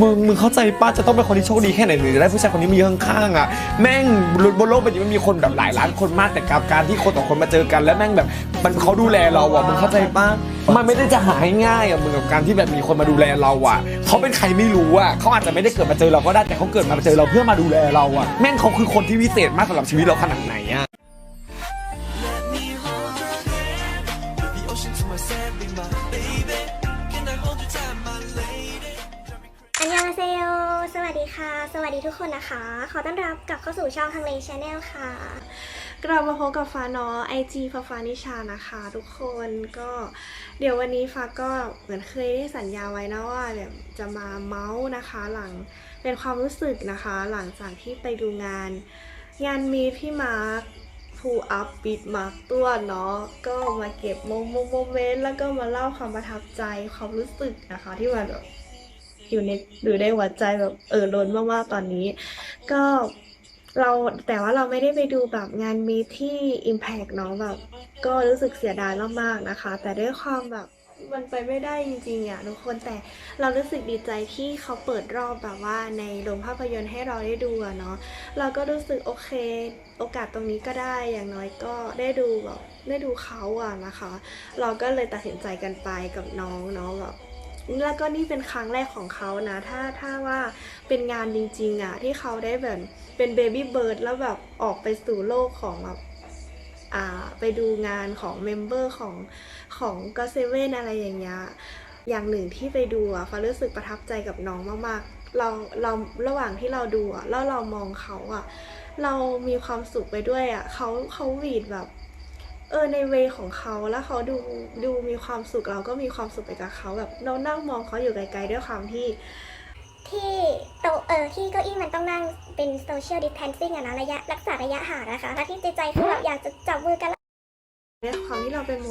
มึงมึงเข้าใจป้าจะต้องเป็นคนที่โชคดีแค่ไหนถึงจะได้ผู้ชายคนนี้มายืนข้างๆอะแม่งบนโลกใบนี้มันมีคนแบบหลายล้านคนมากแต่กับการที่คนต่อคนมาเจอกัน แล้วแม่งแบบมันเขาดูแลเราอะมึงเข้าใจป้ามันไม่ได้จะหาง่ายๆอะมึงกับการที่แบบมีคนมาดูแลเราอะเขาเป็นใครไม่รู้อะเขาอาจจะไม่ได้เกิดมาเจอเราก็ได้แต่เขาเกิดมาเจอเราเพื่อมาดูแลเราอะแม่งเขาคือคนที่วิเศษมากสำหรับชีวิตเราขนาดไหนอะ สวัสดีค่ะ สวัสดีทุกคนนะคะ ขอต้อนรับกลับเข้าสู่ช่องทางเลชแนลค่ะ กลับมาพบกับฟ้าเนาะไอจีฟ้าฟ้านิชานะคะ ทุกคนก็เดี๋ยววันนี้ฟ้าก็เหมือนเคยได้สัญญาไว้นะว่าเดี๋ยวจะมาเมาส์นะคะ หลังเป็นความรู้สึกนะคะ หลังจากที่ไปดูงาน งานมีพี่มาร์คพูอัพบิดมาร์คตัวเนาะก็มาเก็บโมโมโมเมนต์แล้วก็มาเล่าความประทับใจความรู้สึกนะคะ ที่มันแบบ อยู่ในอยู่ในหัวใจแบบเออล้นมากๆตอนนี้ ก็เราแต่ว่าเราไม่ได้ไปดูแบบงานมีที่ Impact เนาะแบบ ก็รู้สึกเสียดายมากๆนะคะ แต่ด้วยความแบบมันไปไม่ได้จริงๆอะทุกคนแต่เรารู้สึกดีใจที่เขาเปิดรอบแบบว่าในโรงภาพยนตร์ให้เราได้ดูอะเนาะเราก็รู้สึกโอเคโอกาสตรงนี้ก็ได้อย่างน้อยก็ได้ดูแบบได้ดูเขาอะนะคะ เราก็เลยตัดสินใจกันไปกับน้องเนาะแบบ แล้วก็นี่เป็นครั้งแรกของเขานะ ถ้าถ้าว่าเป็นงานจริงๆอะที่เขาได้แบบเป็นเบบี้เบิร์ดแล้วแบบออกไปสู่โลกของแบบอ่าไปดูงานของเมมเบอร์ของของก็เซเว่นอะไรอย่างเงี้ยอย่างหนึ่งที่ไปดูอะฟ้ารู้สึกประทับใจกับน้องมากๆ เราเราระหว่างที่เราดูอะแล้วเรามองเขาอะเรามีความสุขไปด้วยอะเขาเขาหวีดแบบ เออในเวของเขาแล้วเขาดูดูมีความสุขเราก็มีความสุขไปกับเขาแบบเรานั่งมองเขาอยู่ไกลๆด้วยความที่ ที่โต๊ะเออที่เก้าอี้มันต้องนั่งเป็น social distancing อะนะระยะรักษาระยะห่างนะคะถ้าที่ใจใจคือแบบอยากจะจับมือกันด้วยความที่เราเป็นโม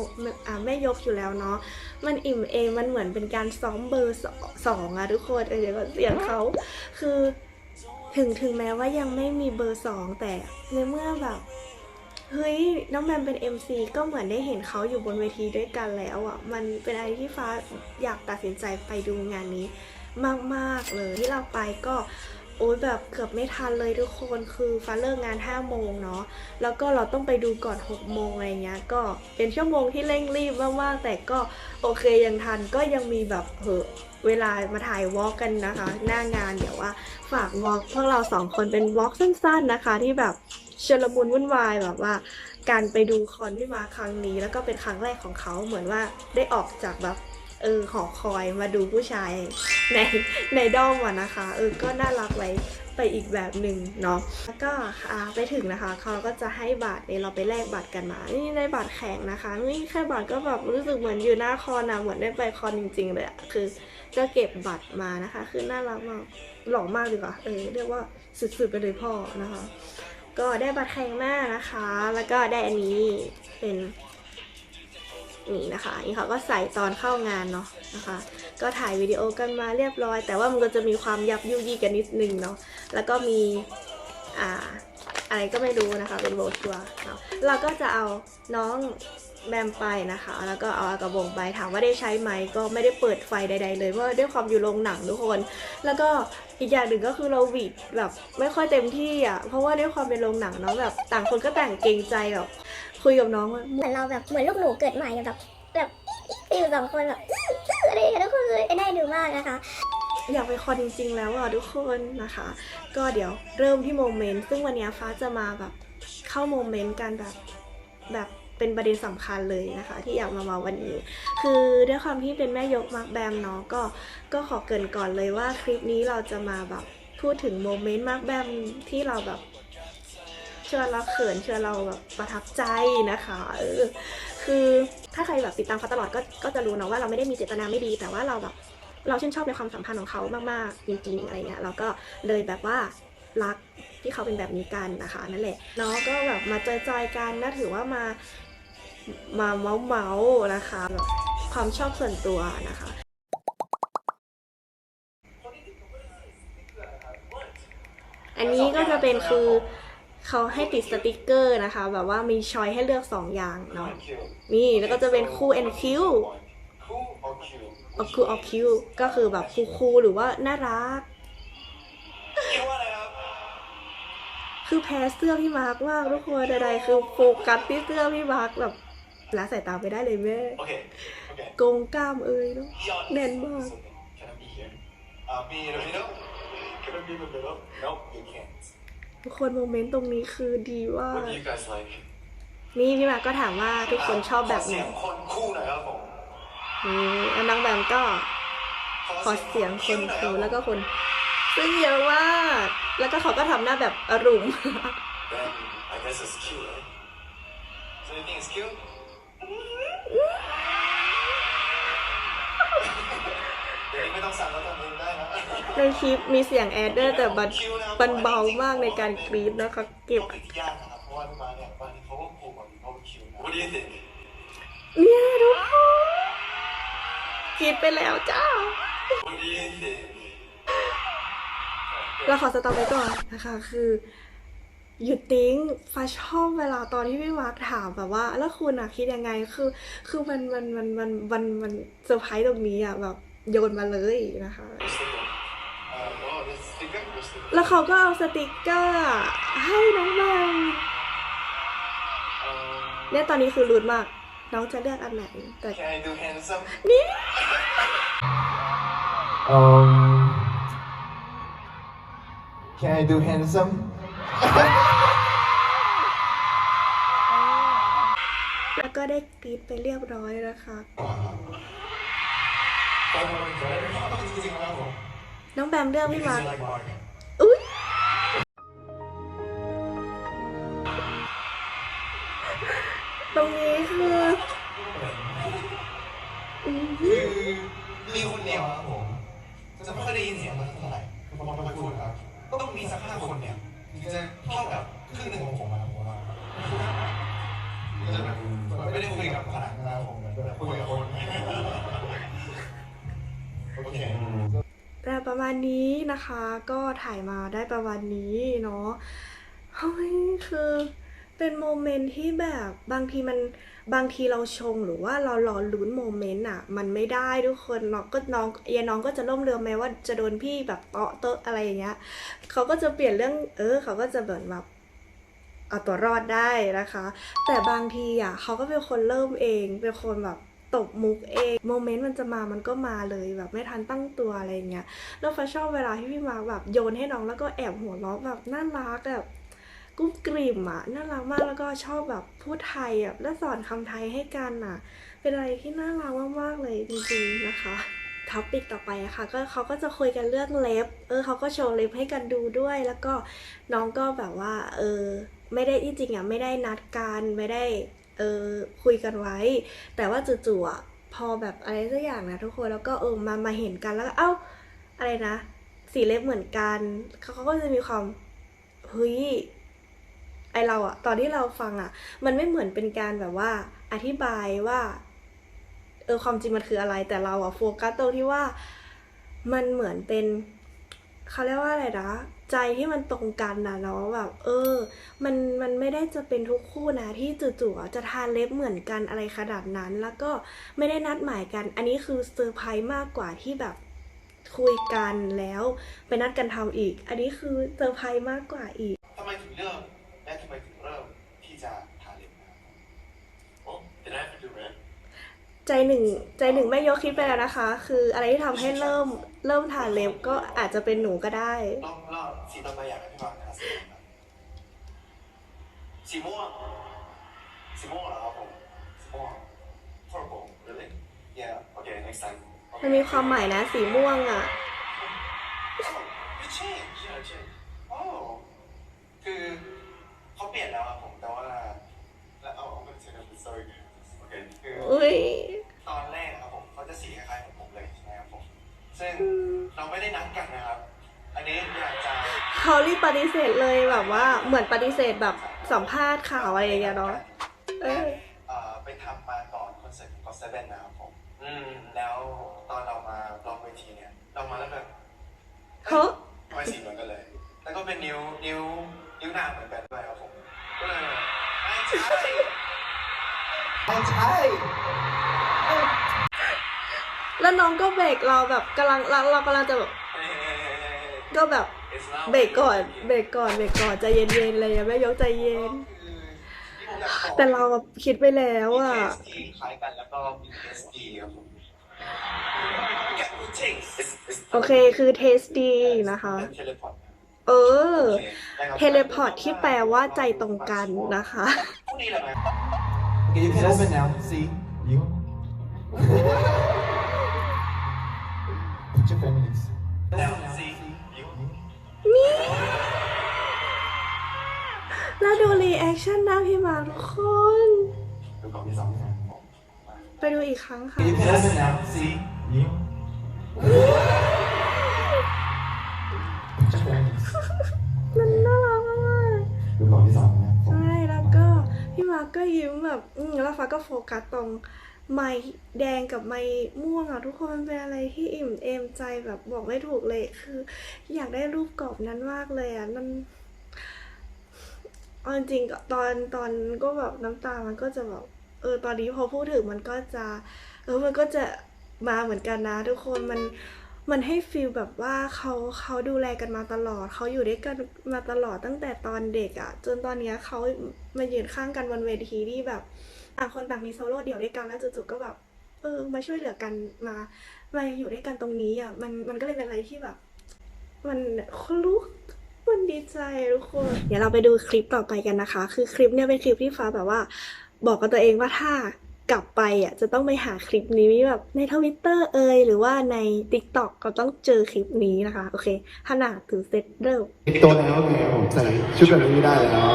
อ่าแม่ยกอยู่แล้วเนาะมันอิ่มเอมมันเหมือนเป็นการซ้อมเบอร์สองสองอะทุกคนเออเดี๋ยวก่อนเสียงเขาคือถึงถึงแม้ว่ายังไม่มีเบอร์สองแต่ในเมื่อแบบ เฮ้ยน้องแมมเป็น MC ก็เหมือนได้เห็นเขาอยู่บนเวทีด้วยกันแล้วอะมันเป็นอะไรที่ฟ้าอยากตัดสินใจไปดูงานนี้มาก ๆ เลยที่เราไปก็โอ๊ยแบบเกือบไม่ทันเลยทุกคนคือฟ้าเลิกงาน 5 โมงเนาะแล้วก็เราต้องไปดูก่อน 6 โมงอะไรเงี้ย ก็เป็นชั่วโมงที่เร่งรีบมากๆแต่ก็โอเคยังทันก็ยังมีแบบเหอเวลามาถ่ายวอล์กกันนะคะ หน้างานเดี๋ยวว่าฝากวอล์กพวกเราสองคนเป็นวอล์กสั้น ๆนะคะที่แบบ ชลมุนวุ่นวายแบบว่า การไปดูคอนที่มาครั้งนี้ แล้วก็เป็นครั้งแรกของเขาเหมือนว่าได้ออกจากแบบเออหอคอยมาดูผู้ชายในในด้อมอะนะคะ เออก็น่ารักไว้ไปอีกแบบหนึ่งเนาะแล้วก็ไปถึงนะคะเขาก็จะให้บัตรเนี่ยเราไปแลกบัตรกันมา นี่ได้บัตรแข็งนะคะนี่แค่บัตรก็แบบรู้สึกเหมือนอยู่หน้าคอนอะเหมือนได้ไปคอนจริงๆเลยอะคือก็เก็บบัตรมานะคะ คือน่ารักมากหล่อมากดีกว่าเออเรียกว่าสุดๆไปเลยพ่อนะคะ ก็ได้บัตรแข่งมากนะคะ แล้วก็ได้อันนี้เป็นนี่นะคะนี่เขาก็ใส่ตอนเข้างานเนาะนะคะ ก็ถ่ายวิดีโอกันมาเรียบร้อย แต่ว่ามันก็จะมีความยับยุยี่กันนิดนึงเนาะแล้วก็มีอ่าอะไรก็ไม่รู้นะคะเป็นโบชัวเนาะเราก็จะเอาน้อง แบมไปนะคะ แล้วก็เอาอากระบงไปถามว่าได้ใช้ไหมก็ไม่ได้เปิดไฟใด ๆ เลยเพราะว่าด้วยความอยู่โรงหนังทุกคน แล้วก็อีกอย่างหนึ่งก็คือเราหวีดแบบไม่ค่อยเต็มที่อะเพราะว่าด้วยความเป็นโรงหนังเนาะแบบต่างคนก็ต่างเกรงใจแบบคุยกับน้องว่าเหมือนเราแบบเหมือนลูกหนูเกิดใหม่อะแบบแบบอยู่สองคนแบบอะไรอย่างเงี้ยทุกคนเลยได้ดูมากนะคะอยากไปคอนจริงๆแล้วอะทุกคนนะคะ ก็เดี๋ยวเริ่มที่โมเมนต์ซึ่งวันนี้ฟ้าจะมาแบบเข้าโมเมนต์กันแบบแบบ เป็นประเด็นสำคัญเลยนะคะ ที่อยากมาเมาวันนี้ คือด้วยความที่เป็นแม่ยกมาร์คแบมเนาะก็ก็ขอเกินก่อนเลยว่าคลิปนี้เราจะมาแบบพูดถึงโมเมนต์มาร์คแบมที่เราแบบเชื่อเราเขินเชื่อเราแบบประทับใจนะคะเออคือถ้าใครแบบติดตามเขาตลอดก็ก็จะรู้เนาะว่าเราไม่ได้มีเจตนาไม่ดี แต่ว่าเราแบบเราชื่นชอบในความสัมพันธ์ของเขามากๆจริงๆอะไรเงี้ยเราก็เลยแบบว่ารักที่เขาเป็นแบบนี้กันนะคะนั่นแหละเนาะก็แบบมาจอยๆกันนะถือว่ามา มาเมาเมานะคะแบบความชอบส่วนตัวนะคะอันนี้ก็จะเป็นคือเขาให้ติดสติกเกอร์นะคะ แบบว่ามีชอยให้เลือกสองอย่างเนาะนี่แล้วก็จะเป็นคู่ NQ Cool or cute? ออกคูออกคิวก็คือแบบคูลๆหรือว่าน่ารัก คือแพ้เสื้อพี่มาร์กมากทุกคนใดๆคือโฟกัสที่เสื้อพี่มาร์กแบบ ละสายตาไปได้เลยแม่โอเคโอเคโกงกล้ามเอ้ยเนาะ Be honest. Then what? So, Can I be here? Uh, be in the middle? Can I be in the middle? No, you can't. ทุกคนโมเมนต์ตรงนี้คือดีว่า What do you guys like? นี่พี่มาร์กก็ถามว่าทุกคนชอบแบบไหนขเสียงคนคู่หน่อยครับผมนี่แล้วน้องแบมก็ขอเสียงคนคูแล้วก็คน ซึ่งเยอะมากแล้วก็เขาก็ทำหน้าแบบอารมณ์ Then I guess it's cute, right? So you think it's cute? เดี๋ยวนี้ไม่ต้องสั่งแล้วทำเองได้นะในคลิปมีเสียงแอดด้วยแต่มันมันเบามากในการกรีดนะคะ เก็บเขาเป็นที่ยากนะครับ เพราะว่าพี่มาเนี่ยบางทีเขาก็โผล่มาดีเขาก็คิวนะ What do you think เนี่ยทุกคนกรีดไปแล้วจ้า What do you think เราขอสต็อปไว้ก่อนนะคะ คือ หยุดติ้งฟ้าชอบเวลาตอนที่พี่มาร์คถามแบบว่า แล้วคุณอะคิดยังไงคือ คือมันมันมันมันมันมันเซอร์ไพรส์ตรงนี้อะแบบโยนมาเลยนะคะ Uh, no, this sticker, this sticker. แล้วเขาก็เอาสติกเกอร์อะให้น้องแบม Um, เนี่ยตอนนี้คือรุนมาก น้องจะเลือกอันไหนแต่ can I do handsome? นี่ Um, can I do handsome? ได้กรีดไปเรียบร้อยนะคะจริงๆแล้วผมน้องแบมเลือกพี่มาร์คอุ้ยตรงนี้คือคือมีคนเดียวครับผมจะไม่ค่อยได้ยินเสียงมันเท่าไหร่คือพอมาพูดครับต้องมีสักห้าคนเนี่ยถึงจะเท่ากับครึ่งหนึ่งของผม มาณนี้นะคะ ก็ถ่ายมาได้ประมาณนี้เนาะเฮ้ยคือเป็นโมเมนต์ที่แบบบางทีมันบางทีเราชงหรือว่าเรารอลุ้นโมเมนต์อะ มันไม่ได้ทุกคนน้องก็น้องเยน้องก็จะล่มเรือแม้ว่าจะโดนพี่แบบเตาะเตอะอะไรอย่างเงี้ยเขาก็จะเปลี่ยนเรื่อง เออเขาก็จะเหมือนแบบเอาตัวรอดได้นะคะ แต่บางทีอะเขาก็เป็นคนเริ่มเองเป็นคนแบบ ตบมุกเองโมเมนต์มันจะมามันก็มาเลยแบบไม่ทันตั้งตัวอะไรเงี้ยแล้วฟ้าชอบเวลาที่พี่มาร์คแบบโยนให้น้องแล้วก็แอบหัวเราะแบบน่ารักแบบกุ้มกริ่มอะน่ารักมากแล้วก็ชอบแบบพูดไทยอะแล้วสอนคำไทยให้กันอะ เป็นอะไรที่น่ารักมากๆเลยจริงๆนะคะท็อปิกต่อไปอะค่ะก็เขาก็จะคุยกันเรื่องเล็บ เออเขาก็โชว์เล็บให้กันดูด้วย แล้วก็น้องก็แบบว่า เออ ไม่ได้ที่จริงอะไม่ได้นัดกันไม่ได้ เออคุยกันไว้ แต่ว่าจู่ๆพอแบบอะไรสักอย่างนะทุกคนแล้วก็เออมามาเห็นกันแล้วก็เอ้าอะไรนะ สีเล็บเหมือนกันเขาเขาก็จะมีความเฮ้ยไอเราอะตอนที่เราฟังอะมันไม่เหมือนเป็นการแบบว่าอธิบายว่าเออความจริงมันคืออะไรแต่เราอะโฟกัสตรงที่ว่ามันเหมือนเป็น เขาเรียกว่าอะไรนะใจที่มันตรงกันนะเนาะแบบเออ มันมันไม่ได้จะเป็นทุกคู่นะที่จู่ๆจะทานเล็บเหมือนกันอะไรขนาดนั้น แล้วก็ไม่ได้นัดหมายกัน อันนี้คือเซอร์ไพรส์มากกว่าที่แบบคุยกันแล้วไปนัดกันทำอีก อันนี้คือเซอร์ไพรส์มากกว่าอีกทำไมถึงเลือกและทำไมถึงเริ่มที่จะทาเล็บนะครับ Well, did I have to do red? ใจหนึ่งใจหนึ่งไม่ยกคิดไปแล้วนะคะ คืออะไรที่ทำให้เริ่ม เริ่มทานเล็บก็อาจจะเป็นหนูก็ได้รอบรอบสีต่อไปอยากให้พี่มาร์คทาสีอะไรครับสีม่วงสีม่วงเหรอครับผมสีม่วง purple really yeah okay next time มันมีความหมายนะสีม่วงอะ Oh, you change yeah change oh คือเขาเปลี่ยนแล้วครับผมแต่ว่าแล้วเอาเอาเป็นเซนต์ sorry โอเคคืออุ้ยตอนแรกนะครับผมเขาจะสีค ซึ่งเราไม่ได้นัดกันนะครับ อันนี้อยากจะเขารีบปฏิเสธเลยแบบว่าเหมือนปฏิเสธแบบสัมภาษณ์ข่าวอะไรอย่างเงี้ยเนาะเออเอ่อไปทำมาก่อนคอนเสิร์ตของก็เซเว่นนะครับผมอืมแล้วตอนเรามาร้องเวทีเนี่ย เรามาแล้วแบบเขา ทำไมสีเหมือนกันเลย แล้วก็เป็นนิ้วนิ้วนิ้วนางเหมือนกันด้วยครับผมก็เลยไม่ใช่ ไม่ใช่ แล้แล้วน้องก็เบรกเราแบบกำลังเราเรากำลังจะแบบก็แบบเบรกก่อนเบรกก่อนเบรกก่อนใจเย็นๆอะไรอย่างเงี้ยแม่ยกใจเย็น แต่เราแบบคิดไปแล้วอะมีเทสที่คล้ายกันแล้วก็มีเทสดีครับผม Get me taste โอเคคือเทสดีนะคะเทเลพอร์ตเออ เทเลพอร์ตที่แปลว่าใจตรงกันนะคะพวกนี้แหละไหม Okay, you can open now. See you. Put your families. Now, see you. แล้วดูรีแอคชั่นหน้าพี่มาทุกคน ดูกล่องที่สองนะไปดูอีกครั้งค่ะ You can open now. See you. Put your families. มันน่ารักมากดูกล่องที่สองนะผมใช่แล้วก็พี่มาร์กก็ยิ้มแบบอืมแล้วฟ้าก็โฟกัสตรง ไม้แดงกับไม้ม่วงอะทุกคนมันเป็นอะไรที่อิ่มเอมใจแบบบอกไม่ถูกเลยคือ อยากได้รูปกรอบนั้นมากเลยอะนั่นเอาจริงตอนตอนก็แบบน้ำตามันก็จะแบบเออตอนนี้พอพูดถึงมันก็จะ เออมันก็จะมาเหมือนกันนะ ทุกคนมัน มันให้ฟีลแบบว่าเขาเขาดูแลกันมาตลอด เขาอยู่ด้วยกันมาตลอดตั้งแต่ตอนเด็กอะ่ะ จนตอนเนี้ยเขามายืนข้างกันบนเวทีที่แบบต่างคนต่างมีโซโล่เดี่ยวด้วยกันแล้วจู่ๆก็แบบเออมาช่วยเหลือกันมามาอยู่ด้วยกันตรงนี้อะ่ะมันมันก็เลยเป็นอะไรที่แบบ มันรู้มันดีใจทุกคน เดี๋ยวเราไปดูคลิปต่อไปกันนะคะ คือคลิปเนี่ยเป็นคลิปที่ฟ้าแบบว่า บอกกับตัวเองว่าถ้า กลับไปอะจะต้องไปหาคลิปนี้แบบในทวิตเตอร์เอยหรือว่าใน t ิ k t o k ก็ต้องเจอคลิปนี้นะคะ โอเคขนาดถึงเซตเริ่มโตแล้วไงผมใส่ชุดแบบนี้ไม่ได้แล้ว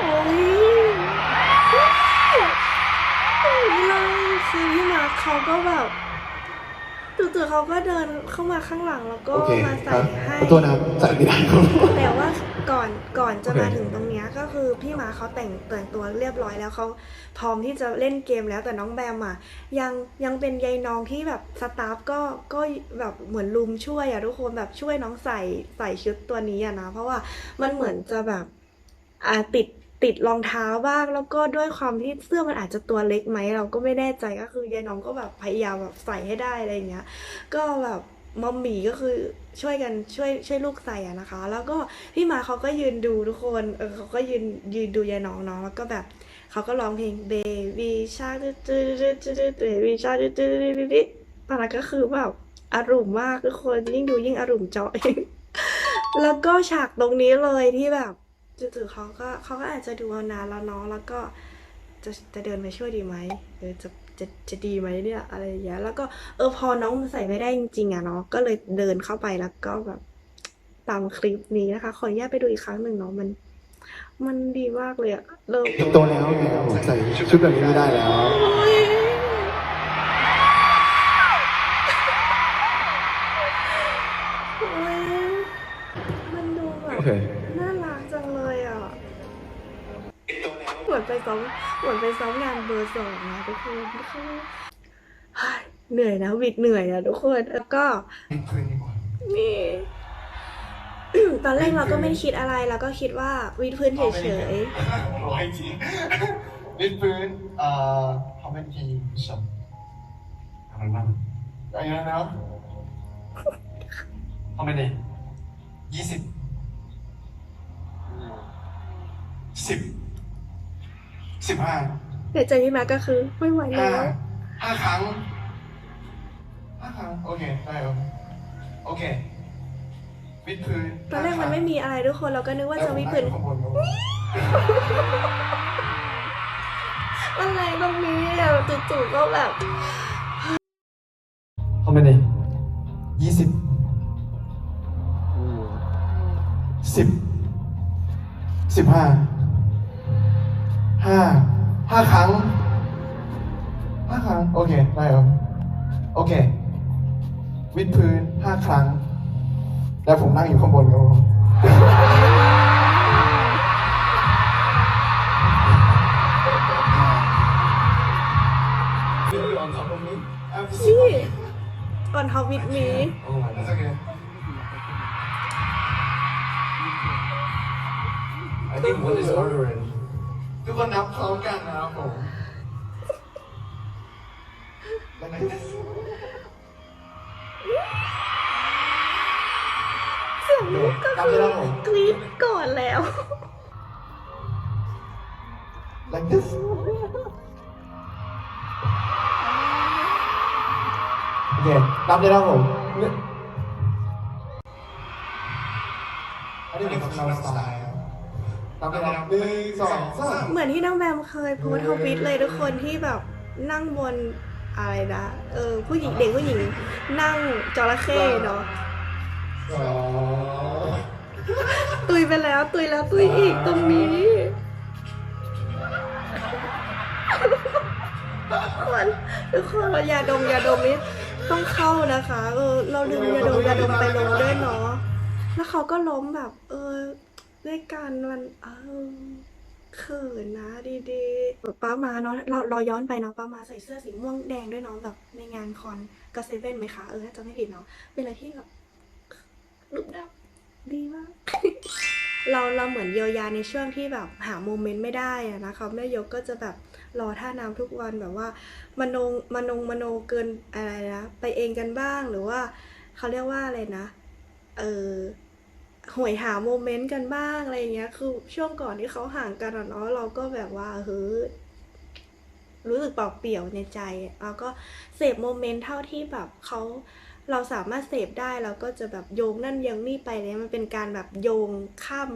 โอ้ยนี่เลยคือพี่มาร์คเขาก็แบบ จู่ๆเขาก็เดินเข้ามาข้างหลังแล้วก็โอเคมาคใส่รับให้ ขอโทษนะครับใส่ไม่ได้ครับ แต่ว่าก่อนก่อนจะโอเค มาถึงตรงเนี้ยก็คือพี่หมาเขาแต่งแต่งตัวเรียบร้อยแล้วเขาพร้อมที่จะเล่นเกมแล้วแต่น้องแบมอะยังยังเป็นยายน้องที่แบบสตาฟก็ก็แบบเหมือนลุมช่วยอะทุกคนแบบช่วยน้องใส่ใส่ชุดตัวนี้อะนะ เพราะว่ามันเหมือนจะแบบอ่าติด ติดรองเท้าบ้างแล้วก็ด้วยความที่เสื้อมันอาจจะตัวเล็กไหมเราก็ไม่แน่ใจก็คือยายน้องก็แบบพยายามแบบใส่ให้ได้อะไรอย่างเงี้ย ก็แบบมอมหมี่ก็คือช่วยกันช่วยช่วยลูกใส่อะนะคะ แล้วก็พี่มาเขาก็ยืนดูทุกคนเออเขาก็ยืนยืนดูยายน้องเนาะแล้วก็แบบเขาก็ร้องเพลง baby shark ตื้อตื้อตื้อตื้อตื้อ baby shark ตื้อตื้อตื้อตื้อตื้อตอนนั้นก็คือแบบอารมณ์มากทุกคนยิ่งดูยิ่งอารมณ์เจาะแล้วก็ฉากตรงนี้เลยที่แบบ จู่ๆเขาก็เขาก็อาจจะดูเอานานแล้วเนาะแล้วก็จะจะเดินไปช่วยดีไหมเออจะจะจะดีไหมเนี่ยอะไรอย่างเงี้ยแล้วก็เออพอน้องใส่ไม่ได้จริงๆอะเนาะก็เลยเดินเข้าไปแล้วก็แบบตามคลิปนี้นะคะ ขออนุญาตไปดูอีกครั้งหนึ่งเนาะมัน มันดีมากเลยอะเริ่มโตแล้วไงใส่ชุดแบบนี้ไม่ได้แล้ว ซ้อมเหมือนไปซ้อมงานเบอร์สองนะทุกคนทุกคนเหนื่อยนะวิดเหนื่อยอะทุกคนแล้วก็นี่ตอนแรกเราก็ไม่ได้คิดอะไรเราก็คิดว่าวิดพื้นเฉยร้อยจริงเป็นพื้นเอ่อ how many can you show อะไรบ้างอะไรนะ how many ยี่สิบสิบ สิบห้าๆแต่ใจพี่มาก็คือไม่ไหวห้าแล้วห้าครั้งห้าครั้ง โอเค ได้ครับโอเค วิดพื้นตอนแรกมันไม่มีอะไรทุกคนเราก็นึกว่าจะวิดพื้นแล้วผมนั่งอยู่ข้างบนครับมันแรงตรงนี้อะจู่ๆก็แบบ how many ยี่สิบสิบสิบห้า ห้าห้าครั้งห้าครั้ง โอเค ได้ครับ โอเค วิดพื้นห้าครั้ง แล้วผมนั่งอยู่ข้างบนครับผมนี่ก่อนทวิตมี Oh, that's okay. I think one is ordering. ทุกคนนับเร้อกันนะครับผมแล้วเสียงลูกก็คือ กรี๊ดก่อนแล้วโอเคนับได้แล้วผม เคยโพสทวิตเลยทุกคนที่แบบนั่งบนอะไรนะเออผู้หญิงเด็กผู้หญิงนั่งจระเข้เนาะสอตุยไปแล้วตุยแล้วตุยอีกตรงนี้ทุกคนทุกคนยาดมยาดมนี้ต้องเข้านะคะเออเราลืมยาดมยาดมไปลงด้วยเนาะแล้วเขาก็ล้มแบบ เออ ด้วยกันมันเออ เขินนะดีๆป้ามาเนาะเราเราย้อนไปเนาะป้ามาใส่เสื้อสีม่วงแดงด้วยเนาะแบบในงานคอนกับเซเว่นไหมคะเออถ้าจะไม่ผิดเนาะเป็นอะไรที่แบบลุกดับดีมากเราเราเหมือนเยียวยาในช่วงที่แบบหาโมเมนต์ไม่ได้อะนะคะแม่ยกก็จะแบบรอท่าน้ำทุกวันแบบว่ามโนมโนมโนเกินอะไรนะไปเองกันบ้างหรือว่าเขาเรียกว่าอะไรนะ เออ หวยหาโมเมนต์กันบ้างอะไรเงี้ย คือช่วงก่อนที่เขาห่างกันเนาะเราก็แบบว่าเฮ้ยรู้สึกเปล่าเปลี่ยวในใจแล้วก็เสพโมเมนต์เท่าที่แบบเขาเราสามารถเสพได้เราก็จะแบบโยงนั่นยังนี่ไปเลยมันเป็นการแบบโยงข้าม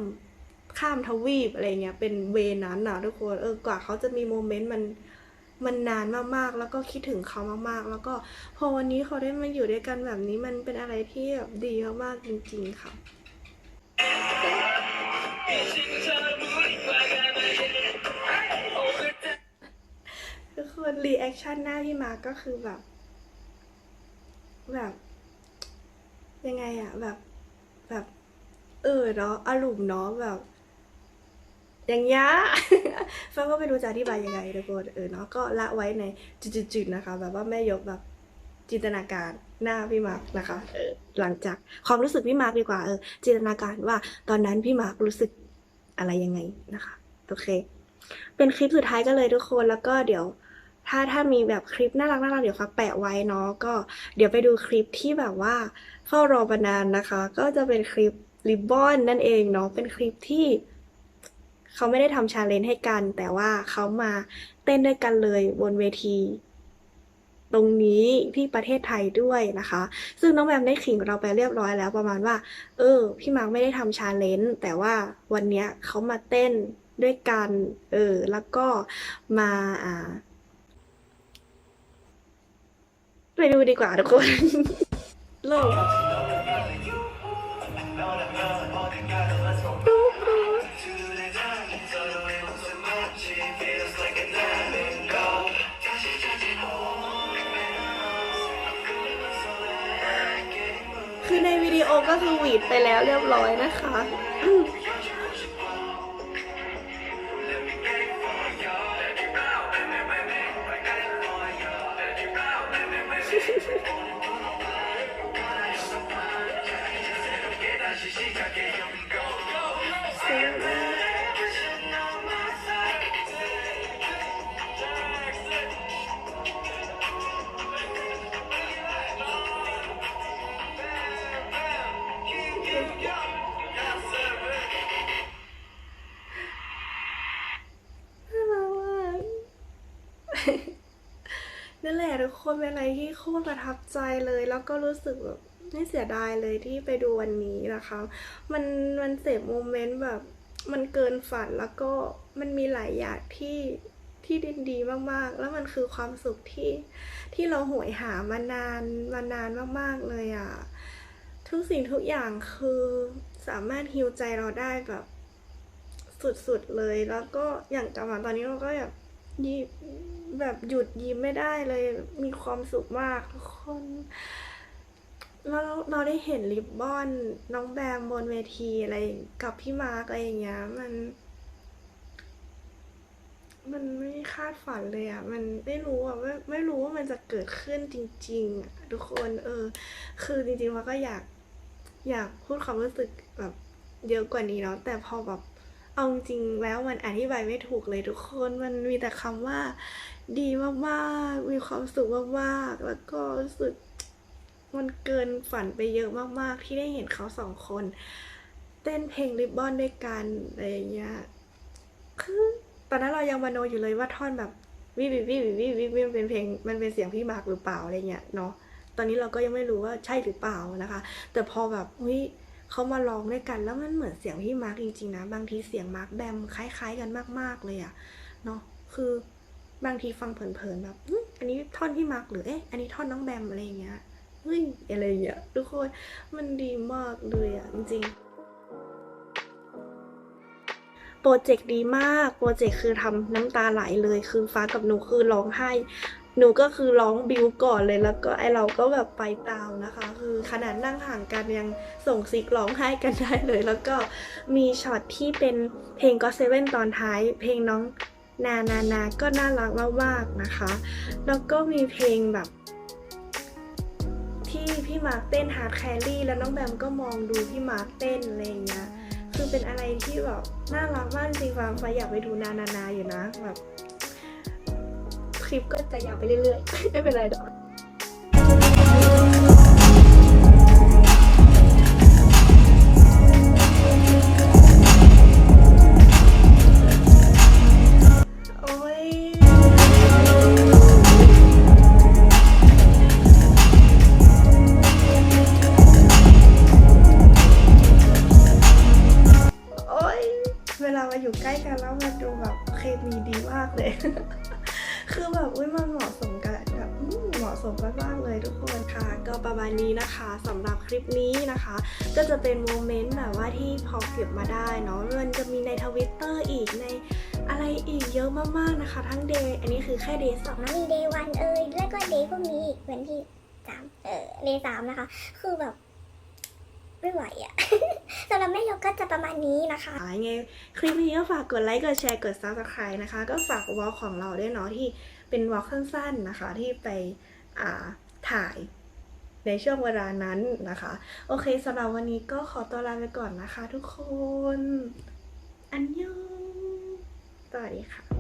ข้ามทวีปอะไรเงี้ยเป็นเวนั้นนะทุกคนเออกว่าเขาจะมีโมเมนต์มันมันนานมากๆ แล้วก็คิดถึงเขามากๆ แล้วก็พอวันนี้เขาได้มาอยู่ด้วยกันแบบนี้มันเป็นอะไรที่แบบดีมากๆจริง ๆ ค่ะ ทุกคนรีแอคชั่นหน้าพี่มาก็คือแบบ แบบ ยังไงอะแบบ แบบ เออเนาะอารมณ์เนาะแบบ อย่างเงี้ยฟังก็ไม่รู้จะอธิบายยังไงทุกคนเออเนาะก็ละไว้ในจุดๆนะคะ แบบว่าแม่ยกแบบ จินตนาการหน้าพี่มาร์กนะคะเออหลังจากความรู้สึกพี่มาร์กดีกว่าเออจินตนาการว่าตอนนั้นพี่มาร์กรู้สึกอะไรยังไงนะคะโอเค เป็นคลิปสุดท้ายกันเลยทุกคนแล้วก็เดี๋ยว ถ้าถ้ามีแบบคลิปน่ารักน่ารักเดี๋ยวฟักแปะไว้เนาะก็เดี๋ยวไปดูคลิปที่แบบว่าเฝ้ารอมานานนะคะ ก็จะเป็นคลิปริบบอนนั่นเองเนาะเป็นคลิปที่เขาไม่ได้ทำชาเลนจ์ให้กัน แต่ว่าเขามาเต้นด้วยกันเลยบนเวที ตรงนี้ที่ประเทศไทยด้วยนะคะ ซึ่งน้องแบมได้ขิงเราไปเรียบร้อยแล้วประมาณว่า เออ พี่มาร์กไม่ได้ทำชาเลนจ์แต่ว่าวันเนี้ยเขามาเต้นด้วยกัน เออ แล้วก็มาอ่าไปดูดีกว่าทุกคนโลก โอก็คือหวีดไปแล้วเรียบร้อยนะคะ เป็นอะไรที่โคตรประทับใจเลย แล้วก็รู้สึกแบบไม่เสียดายเลยที่ไปดูวันนี้นะคะ มันมันเสพโมเมนต์แบบมันเกินฝันแล้วก็มันมีหลายอย่างที่ที่ดีดีมากๆ แล้วมันคือความสุขที่ที่เราหวยหามานานมานานมากๆเลยอะ่ะ ทุกสิ่งทุกอย่างคือสามารถฮิวใจเราได้แบบสุดๆเลย แล้วก็อย่างจังหวะตอนนี้เราก็แบบยิ้ม แบบหยุดยิ้มไม่ได้เลยมีความสุขมากทุกคนแล้วเราเราได้เห็นริบบอนน้องแบมบนเวทีอะไรกับพี่มาร์กอะไรอย่างเงี้ยมัน มันไม่คาดฝันเลยอะ มันไม่รู้อะไม่ไม่รู้ว่ามันจะเกิดขึ้นจริง ๆอะทุกคน เออ คือจริงๆว่าก็อยาก อยากพูดความรู้สึกแบบเยอะกว่านี้เนาะแต่พอแบบ เอาจริงแล้วมันอธิบายไม่ถูกเลยทุกคนมันมีแต่คำว่า ดีมากๆมีความสุขมากๆแล้วก็รู้สึกมันเกินฝันไปเยอะมากๆ ที่ได้เห็นเขาสองคน เต้นเพลงริบบอนด้วยกันอะไรอย่างเงี้ยคือตอนนั้นเรายังมโนอยู่เลยว่าท่อนแบบวิวิวิวิวิวิวิมันเป็นเพลงมันเป็นเสียงพี่มาร์คหรือเปล่าอะไรเงี้ยเนาะตอนนี้เราก็ยังไม่รู้ว่าใช่หรือเปล่านะคะ แต่พอแบบเฮ้ย เขามาร้องด้วยกัน แล้วมันเหมือนเสียงพี่มาร์คจริงๆนะ บางทีเสียงมาร์คแบมคล้ายๆกันมากๆเลยอะเนาะคือบางทีฟังเผินๆแบบอันนี้ท่อนพี่มาร์คหรือเอ๊ะอันนี้ท่อนน้องแบมอะไรอย่างเงี้ยเฮ้ยอะไรอย่างเงี้ยทุกคนมันดีมากเลยอะจริงๆโปรเจกต์ดีมาก โปรเจกต์คือทำน้ำตาไหลเลย คือฟ้ากับหนูคือร้องไห้ หนูก็คือร้องบิวก่อนเลยแล้วก็ไอเราก็แบบไปตามนะคะ คือขนาดนั่งห่างกันยังส่งซิกร้องไห้กันได้เลย แล้วก็มีช็อตที่เป็นเพลงก็เซเว่นตอนท้าย เพลงน้องนานานาก็น่ารักมากๆนะคะ แล้วก็มีเพลงแบบ ที่พี่มาร์คเต้นฮาร์ดแครี่แล้วน้องแบมก็มองดูพี่มาร์คเต้นอะไรอย่างเงี้ยคือเป็นอะไรที่แบบน่ารักมากจริงๆฟ้าอยากไปดูนานานาอยู่นะแบบ ลิปก็จะยาวไปเรื่อยๆ ไม่เป็นไรดอก คือแบบ ไม่ไหวอะ สำหรับแม่ยกก็จะประมาณนี้นะคะยังไงคลิปนี้ก็ฝากกดไลค์กดแชร์กด subscribe นะคะ ก็ฝากวอลของเราด้วยเนาะที่เป็นวอลสั้นๆนะคะ ที่ไปอ่าถ่ายในช่วงเวลานั้นนะคะ โอเคสำหรับวันนี้ก็ขอตัวลาไปก่อนนะคะทุกคน อันยองสวัสดีค่ะ